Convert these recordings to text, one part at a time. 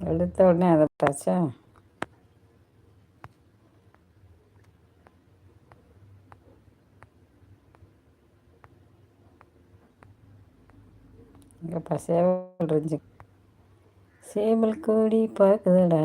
எடுத்த உடனே அதை பார்த்தாச்சா இங்கேப்பா சேவல் இருந்துச்சு சேவல் கோடி பார்க்குதடா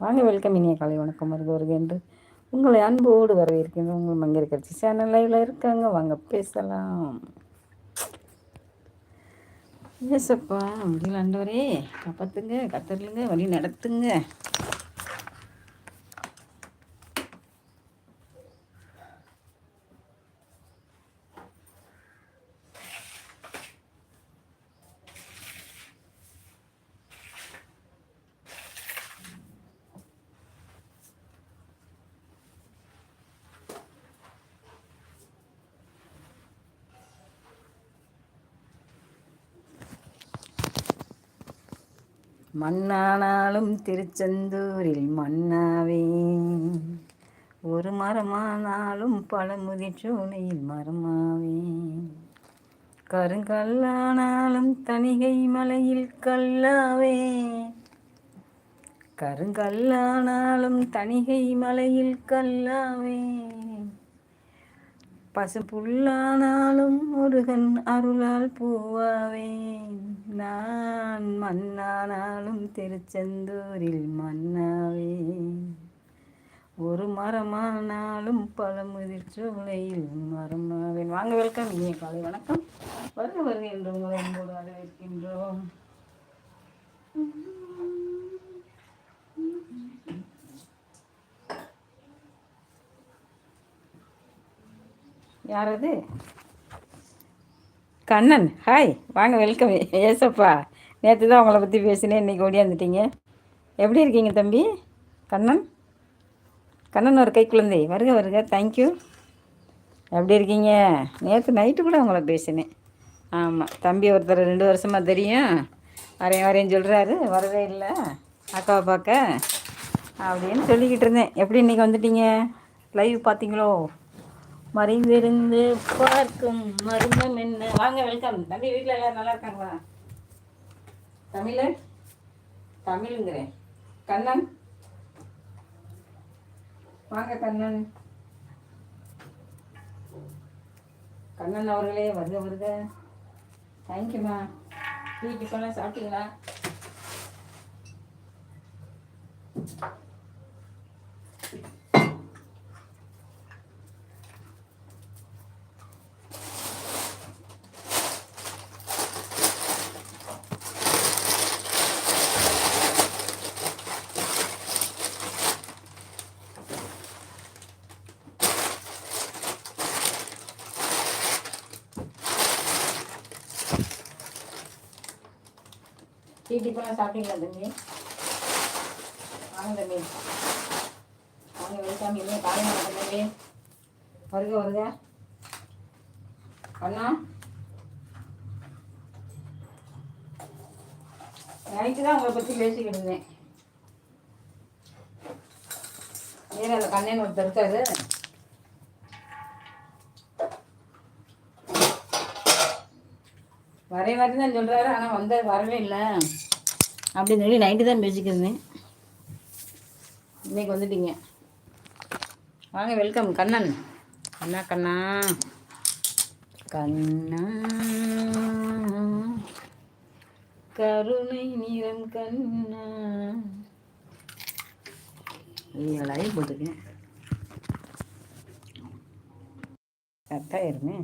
வாங்க வெல்கம் இனிய காலை வணக்கம். வருக என்று உங்களை அன்போடு வரவேற்கின்ற உங்கள் மங்கையர் கட்சி சேனல் லைவில் இருக்காங்க. வாங்க பேசலாம். ஏசப்பா முடியல ஆண்டவரே காப்பாத்துங்க கத்தருங்க வழி நடத்துங்க. மண்ணானாலும் திருச்செந்தூரில் மண்ணாவே ஒரு மரமானாலும் பழமுதிர் சூனையில் மரமாவே. கருங்கல்லானாலும் தணிகை மலையில் கல்லாவே. கருங்கல்லானாலும் தணிகை மலையில் கல்லாவே. பசு புல்லானாலும் முருகன் அருளால் பூவாவேன். நான் மண்ணானாலும் திருச்செந்தூரில் மன்னாவேன். ஒரு மரமானாலும் பழமுதிர் சோலையில் மரமாவேன் வாங்க வெல்கம். இனிய காலை வணக்கம். வருக வருக என்று உங்களை அன்போடு வரவேற்கின்றோம். யார் அது கண்ணன். ஹாய் வாங்க வெல்கம் ஏசப்பா நேற்று தான் உங்களை பற்றி பேசினேன் இன்றைக்கி ஓடியாந்துட்டீங்க. எப்படி இருக்கீங்க தம்பி? கண்ணன்? கண்ணன் ஒரு கை குழந்தை. வருக வருக. தேங்க்யூ எப்படி இருக்கீங்க? நேற்று நைட்டு கூட உங்களை பேசினேன். ஆமாம் தம்பி ஒருத்தர் ரெண்டு வருஷமாக தெரியும். வரேன் வரேன்னு சொல்கிறாரு வரவே இல்லை. அக்காவை பார்க்க. அப்படின்னு சொல்லிக்கிட்டு இருந்தேன். எப்படி இன்றைக்கி வந்துட்டீங்க? லைவ் பார்த்தீங்களோ? மறைந்திருந்து பார்க்கும் மர்மம் என்ன? வாங்க வெல்கம் தம்பி வீட்டில் எல்லாரும் நல்லா இருக்காங்களா? தமிழன் தமிழுங்கிறேன். கண்ணன்? வாங்க கண்ணன். கண்ணன் அவர்களே வருக வருக. தேங்க்யூம்மா டீ டிஃபன்லாம் சாப்பிட்டீங்களா? டீ டிஃபன்லாம் சாப்பிட்டீங்களா தம்பி? வாங்க தம்பி. வாங்க வெல்கம் இன்னும் காலையில் தம்பி. வருக வருக. அண்ணா. நைட்டு தான் உங்களை பற்றி பேசிக்கிட்டு இருந்தேன். ஏன் அந்த கண்ணன் ஒருத்தர் இருக்காரு. வரைய மாதிரி தான் சொல்கிறாரு ஆனால் வந்த வரவே இல்லை. அப்படின்னு சொல்லி நைட்டு தான் பேசிக்கிருந்தேன் இன்னைக்கு வந்துட்டீங்க. வாங்க வெல்கம் கண்ணன். கண்ணா கண்ணா. கண்ணா. கருணை நிறம் கண்ணா. லைவ் கரெக்டாக கட்டாயிருமே